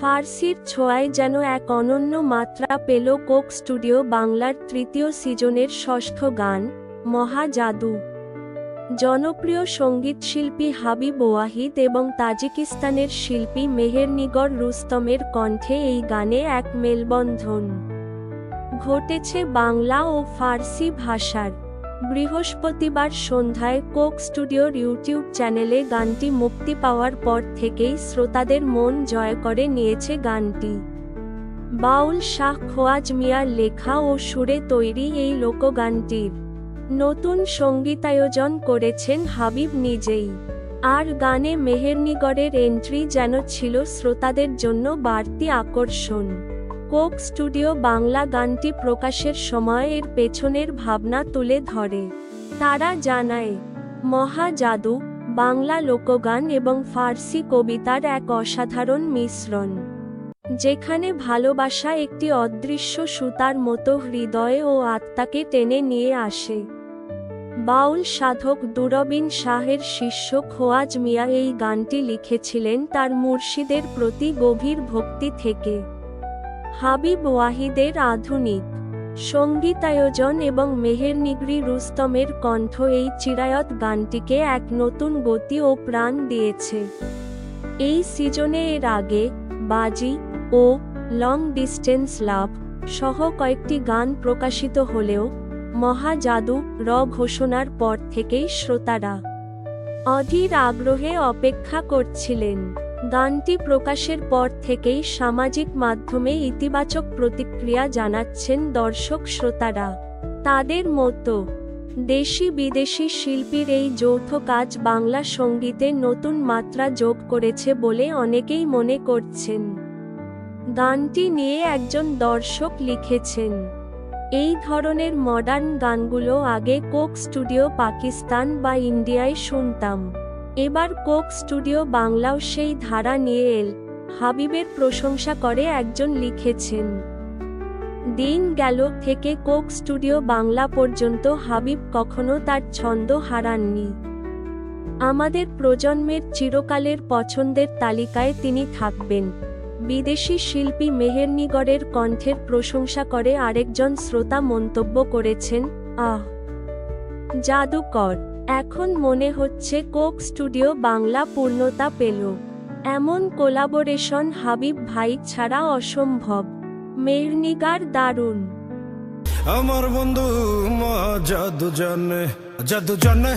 ফার্সির ছোঁয়ায় যেন এক অনন্য মাত্রা পেল কোক স্টুডিও বাংলার তৃতীয় সিজনের ষষ্ঠ গান, মহা জাদু। জনপ্রিয় সঙ্গীতশিল্পী হাবিব ওয়াহিদ এবং তাজিকিস্তানের শিল্পী মেহেরনিগর রুস্তমের কণ্ঠে এই গানে এক মেলবন্ধন। ঘটেছে বাংলা ও ফার্সি ভাষার বৃহস্পতিবার সন্ধ্যায় কোক স্টুডিওর ইউটিউব চ্যানেলে গানটি মুক্তি পাওয়ার পর থেকেই শ্রোতাদের মন জয় করে নিয়েছে গানটি। বাউল শাহ খোয়াজ মিয়ার লেখা ও সুরে তৈরি এই লোকগানটির নতুন সঙ্গীতায়োজন করেছেন হাবিব নিজেই। আর গানে মেহেরনিগরের এন্ট্রি যেন ছিল শ্রোতাদের জন্য বাড়তি আকর্ষণ। কোক স্টুডিও বাংলা গানটি প্রকাশের সময় এর পেছনের ভাবনা তুলে ধরে। তারা জানায়, মহা জাদু, বাংলা লোকগান এবং ফার্সি কবিতার এক অসাধারণ মিশ্রণ। যেখানে ভালোবাসা একটি অদৃশ্য সুতার মতো হৃদয় ও আত্মাকে টেনে নিয়ে আসে। বাউল সাধক দুরবিন শাহের শিষ্য খোয়াজ মিয়া এই গানটি লিখেছিলেন তার মুর্শিদের প্রতি গভীর ভক্তি থেকে। হাবিব ওয়াহিদের আধুনিক সঙ্গীতায়োজন এবং মেহেরনিগরি রুস্তমের কণ্ঠ এই চিরায়ত গানটিকে এক নতুন গতি ও প্রাণ দিয়েছে। এই সিজনে এর আগে বাজি ও লং ডিস্টেন্স লাভ সহ কয়েকটি গান প্রকাশিত হলেও মহা জাদু র ঘোষণার পর থেকেই শ্রোতারা অধীর আগ্রহে অপেক্ষা করছিলেন। গানটি প্রকাশের পর থেকেই সামাজিক মাধ্যমে ইতিবাচক প্রতিক্রিয়া জানাচ্ছেন দর্শক শ্রোতারা। তাদের মতো, দেশি বিদেশি শিল্পীর এই যৌথ কাজ বাংলা সঙ্গীতে নতুন মাত্রা যোগ করেছে বলে অনেকেই মনে করছেন। গানটি নিয়ে একজন দর্শক লিখেছেন, এই ধরনের মডার্ন গানগুলো আগে কোক স্টুডিও পাকিস্তান বা ইন্ডিয়ায় শুনতাম। এবার কোক স্টুডিও বাংলাও সেই ধারা নিয়ে এল। হাবিবের প্রশংসা করে একজন লিখেছেন, দিন গেল থেকে কোক স্টুডিও বাংলা পর্যন্ত হাবিব কখনো তার ছন্দ হারাননি। আমাদের প্রজন্মের চিরকালের পছন্দের তালিকায় তিনি থাকবেন। বিদেশি শিল্পী মেহেরনিগরের কণ্ঠের প্রশংসা করে আরেকজন শ্রোতা মন্তব্য করেছেন, আহ, জাদুকর। এখন মনে হচ্ছে কোক স্টুডিও বাংলা পূর্ণতা পেল। এমন কোলাবোরেশন হাবিব ভাই ছাড়া অসম্ভব। মেহনিগার দারুণ। আমার বন্ধু মা জাদু জানে জাদু জানে